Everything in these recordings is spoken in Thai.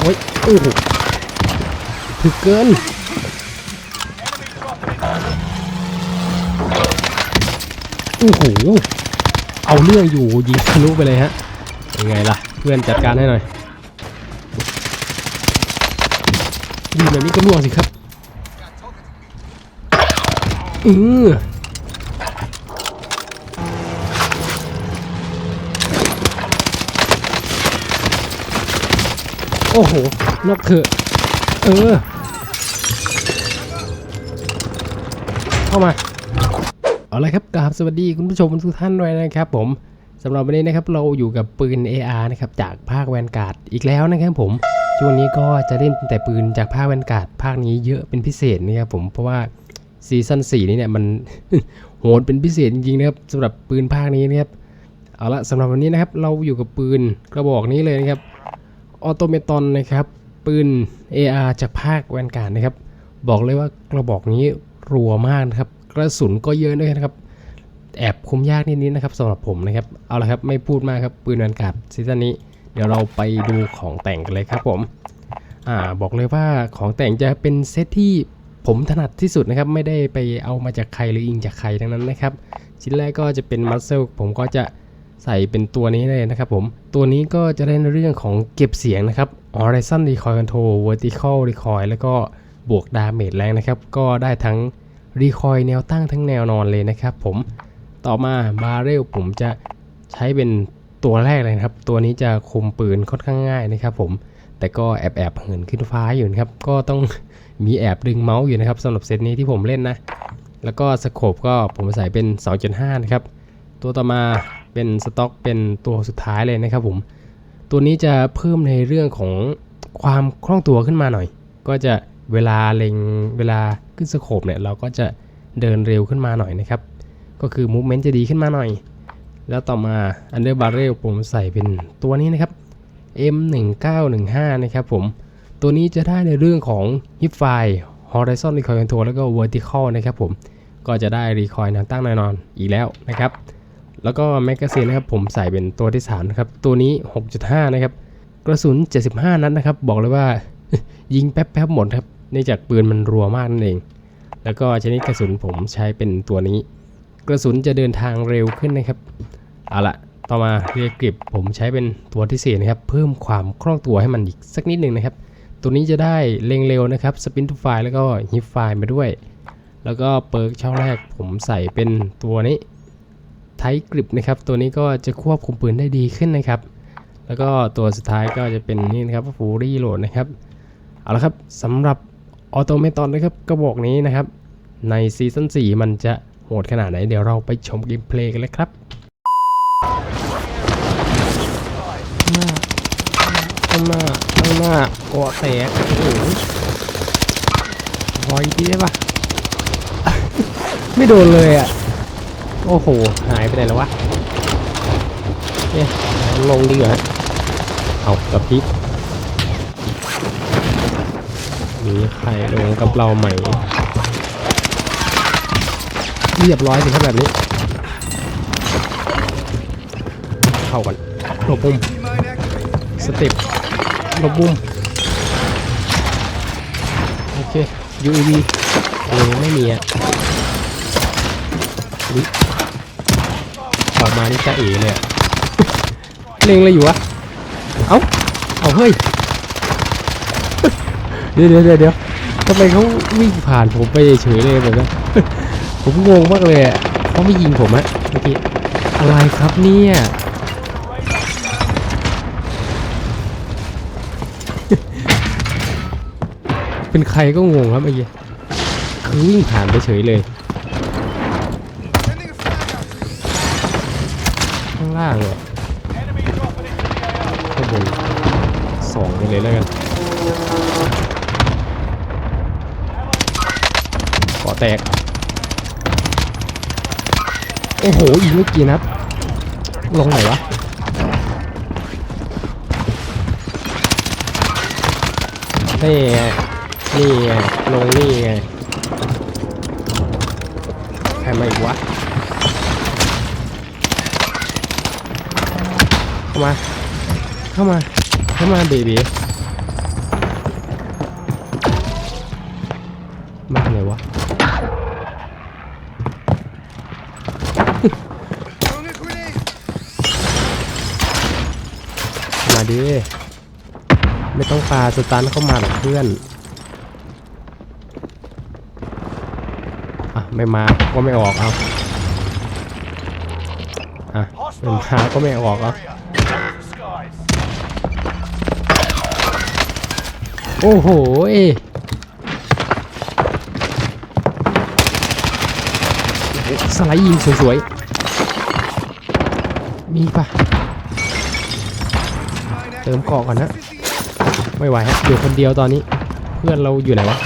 โอ้ยโอ้โหถึกเกินโอ้โหเอาเรื่องอยู่ยิงทะลุไปเลยฮะยังไงล่ะ เพื่อนจัดการให้หน่อยดีแบบนี้ก็ล่วงสิครับอือ โอ้โหนกเถอะเออ เข้ามา เอาละครับกราบสวัสดีคุณผู้ชมทุกท่านด้วยนะครับผมสำหรับวันนี้นะครับเราอยู่กับปืน AR นะครับจากภาคแวนการ์ดอีกแล้วนะครับผมช่วงนี้ก็จะเล่นแต่ปืนจากภาคแวนการ์ดภาคนี้เยอะเป็นพิเศษนะครับผมเพราะว่าซีซั่น4นี้เนี่ยมันโหดเป็นพิเศษจริงๆนะครับสำหรับปืนภาคนี้นะครับเอาละสำหรับวันนี้นะครับเราอยู่กับปืนกระบอกนี้เลยนะครับ ออโตเมตอนนะครับ ปืน AR จากภาคแวนการ์ดนะครับ บอกเลยว่ากระบอกนี้รัวมากนะครับ กระสุนก็เยอะด้วยนะครับ แอบคุมยากนิดๆนะครับสำหรับผมนะครับ เอาละครับไม่พูดมากครับ ปืนแวนการ์ดซีซั่นนี้ เดี๋ยวเราไปดูของแต่งกันเลยครับผมอ่าบอกเลยว่าของแต่งจะเป็นเซตที่ผมถนัดที่สุดนะครับ ไม่ได้ไปเอามาจากใครหรืออิงจากใครทั้งนั้นนะครับ ชิ้นแรกก็จะเป็นมัสเซลผมก็จะ ใส่เป็นตัวนี้เลยนะครับผม ตัวนี้ก็จะได้ในเรื่องของเก็บเสียงนะครับ Horizon Recoil Control Vertical Recoil แล้วก็บวกดาเมจแรงนะครับ ก็ได้ทั้ง Recoil แนวตั้งทั้งแนวนอนเลยนะครับผม ต่อมาบาเรลผมจะใช้เป็นตัวแรกเลยนะครับ ตัวนี้จะคุมปืนค่อนข้างง่ายนะครับผม แต่ก็แอบแอบเหินขึ้นฟ้าอยู่นะครับ ก็ต้องมีแอบดึงเมาส์อยู่นะครับสำหรับเซตนี้ที่ผมเล่นนะ แล้วก็สโคปก็ผมใส่เป็น 2.5 นะครับ ตัวต่อมา เป็นสต็อกเป็นตัวสุดท้ายเลยนะครับผม ตัวนี้จะเพิ่มในเรื่องของความคล่องตัวขึ้นมาหน่อย ก็จะเวลาเล็งเวลาขึ้นสโคปเนี่ยเราก็จะเดินเร็วขึ้นมาหน่อยนะครับ ก็คือ movement จะดีขึ้นมาหน่อย แล้วต่อมา under barrel ผมใส่เป็นตัวนี้นะครับ M1915 นะครับผม ตัวนี้จะได้ในเรื่องของ hip fire horizon recoil control แล้วก็ vertical นะครับผม ก็จะได้ recoil แนวตั้งแน่นอนอีกแล้วนะครับ แล้วก็แมกกาซีนนะครับผมใส่เป็นตัวที่3นะครับตัวนี้ 6.5 นะครับกระสุน 75 นัดนะครับ บอกเลยว่ายิงแป๊บๆหมดครับเนื่องจากปืนมันรัวมากนั่นเอง แล้วก็ชนิดกระสุนผมใช้เป็นตัวนี้ กระสุนจะเดินทางเร็วขึ้นนะครับเอาละต่อมาเรียกริบผมใช้เป็นตัวที่สี่นะครับเพิ่มความคล่องตัวให้มันอีกสักนิดหนึ่งนะครับ ตัวนี้จะได้เล็งเร็วนะครับสปินทูไฟแล้วก็ฮิปไฟมาด้วย แล้วก็เปิร์กช่องแรกผมใส่เป็นตัวนี้ ไทกริบนะครับ ตัวนี้ก็จะควบคุมปืนได้ดีขึ้นนะครับ แล้วก็ตัวสุดท้ายก็จะเป็นนี่นะครับฟูรี่โหลดนะครับ เอาละครับสำหรับออโตเมตอนนะครับกระบอกนี้นะครับ ในซีซั่น4มันจะโหดขนาดไหน เดี๋ยวเราไปชมเกมเพลย์กันเลยครับข้างหน้าข้างหน้าข้างหน้าโอ้แตกโอ้โหพออีกทีได้ปะไม่โดนเลยอะ โอ้โห หายไปไหนแล้ววะเนี่ยลงดีกว่าเอากระพริบมีใครลงกับเราใหม่ เรียบร้อยสิครับแบบนี้ เข้ากันหลบมุมสเต็ปหลบมุมโอเค UAV โอ้ยไม่มีอะ ออกมานี่จะเอ๋เลยเล็งอะไรอยู่วะ เอ้า เอาเฮ้ย เดี๋ยวเดี๋ยวเดี๋ยวทำไมเขาวิ่งผ่านผมไปเฉยเลยแบบนั้นผมงงมากเลยเขาไม่ยิงผมอะเมื่อกี้ อะไรครับเนี่ยเป็นใครก็งงครับเมื่อกี้คือวิ่งผ่านไปเฉยเลย ข้างเลยข้างบนสองไปเลยแล้วกันก่อแตก โอ้โห อีกไม่กี่นัดลงไหนวะนี่ไงนี่ไงลงนี่ไงใครมาอีกวะามา เข้ามา เข้ามาเบบีมาไหนวะมาดิ ไม่ต้องปาสตันเข้ามาหรอกเพื่อน อะ ไม่มาก็ไม่ออกเอาอะไม่มาก็ไม่ออกเอา โอ้โหเอสไลด์ยิงสวยๆ มีปะเติมเกาะก่อนนะ ไม่ไหวฮะอยู่คนเดียวตอนนี้ เพื่อนเราอยู่ไหนวะ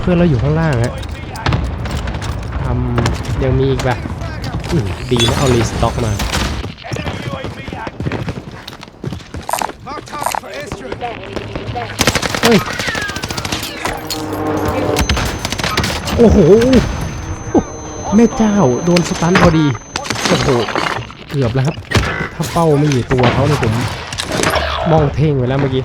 เพื่อนเราอยู่ข้างล่างฮะทำยังมีอีกปะดีนะเอารีสต็อกมา เฮ้ย โอ้โห แม่เจ้าโดนสตันพอดี โอ้โห เกือบแล้วครับ ถ้าเป้าไม่อยู่ตัวเขาเนี่ยผม มองเพ่งไปแล้วเมื่อกี้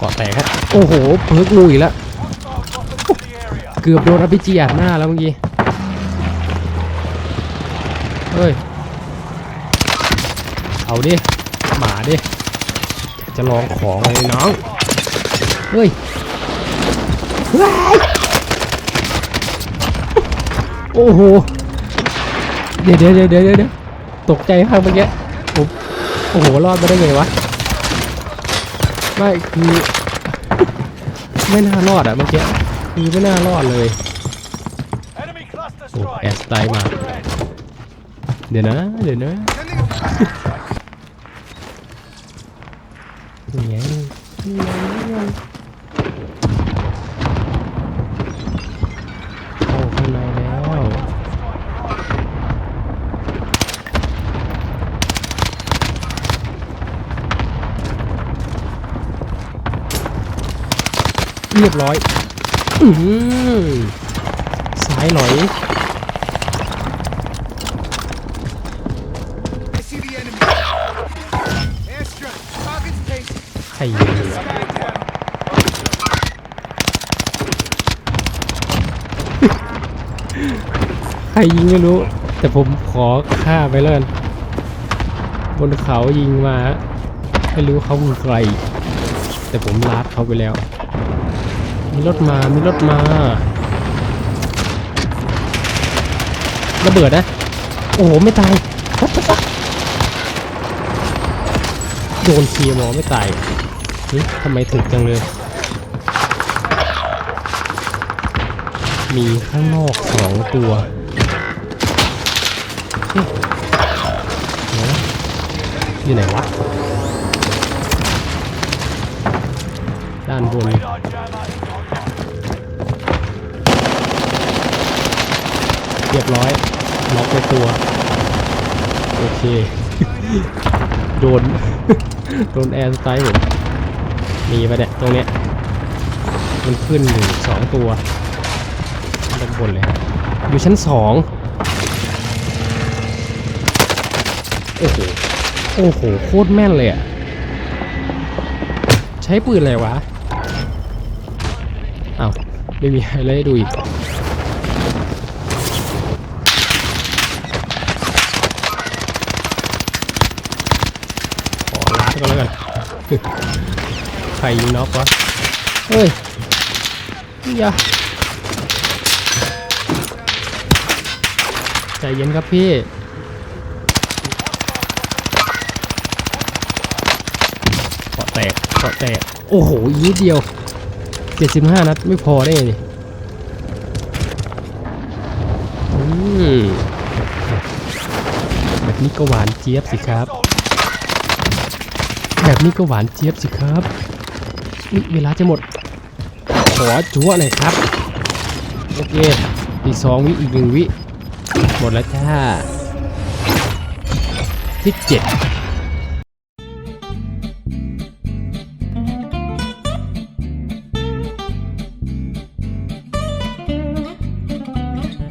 กาะแตกครับโอ้โห เพิกงูอีกแล้ว เกือบโดนอภิจีอัดหน้าแล้วเมื่อกี้เฮ้ย เอาดิ หมาดิ จะลองของเลยน้อง เฮ้ย โอ้โห เดี๋ยวเดี๋ยวเดี๋ยวเดี๋ยวเดี๋ยวตกใจมากเมื่อกี้ผมโอ้โห รอดมาได้ไงวะ ไม่ คือ ไม่น่ารอดอะเมื่อกี้ คือไม่น่ารอดเลย Enemy cluster โอ้ strike. แอสไตล์มา เดี๋ยวนะ เดี๋ยวนะ Sending a นี่ไงนี่ไงนี่ไงเข้าข้างในแล้วเรียบร้อย อือสายหลอย I see the enemy. Airstrike. Target's taken. ใครยิงวะ Sky down. ใครยิงไม่รู้ แต่ผมขอฆ่าไปแล้วกันบนเขายิงมา ไม่รู้เขาคือใคร แต่ผมลาดเขาไปแล้ว มีรถมา มีรถมา ระเบิดนะ โอ้โห ไม่ตายโดนเคียร์มอไม่ตายเฮ้ยทำไมถึกจังเลย มีข้างนอกสองตัวเฮ้ยเดี๋ยวนะอยู่ไหนวะ ด้านบน เรียบร้อย ล็อกในตัว โอเค โดน โดนแอร์สไตล์ผม มีปะเนี่ยตรงเนี้ย มันขึ้นอยู่สองตัวด้านบนเลย อยู่ชั้นสองโอ้โห โอ้โห โคตรแม่นเลยอะใช้ปืนอะไรวะ อ้าว ไม่มีอะไรให้ดูอีก ขอลาดก็แล้วกัน ใครยิงน็อกวะ เฮ้ยอย่าใจเย็นครับพี่เกาะแตกเกาะแตก โอ้โหอีกนิด เจ็ดียว75นัดไม่พอได้ไงนี่แบบนี้ก็หวานเจี๊ยบสิครับ แบบนี้ก็หวานเจี๊ยบสิครับอุ๊ยเวลาจะหมด ขอจั่วหน่อยครับ โอเค อีกสองวิ อีกหนึ่งวิ หมดแล้วจ้าที่เจ็ด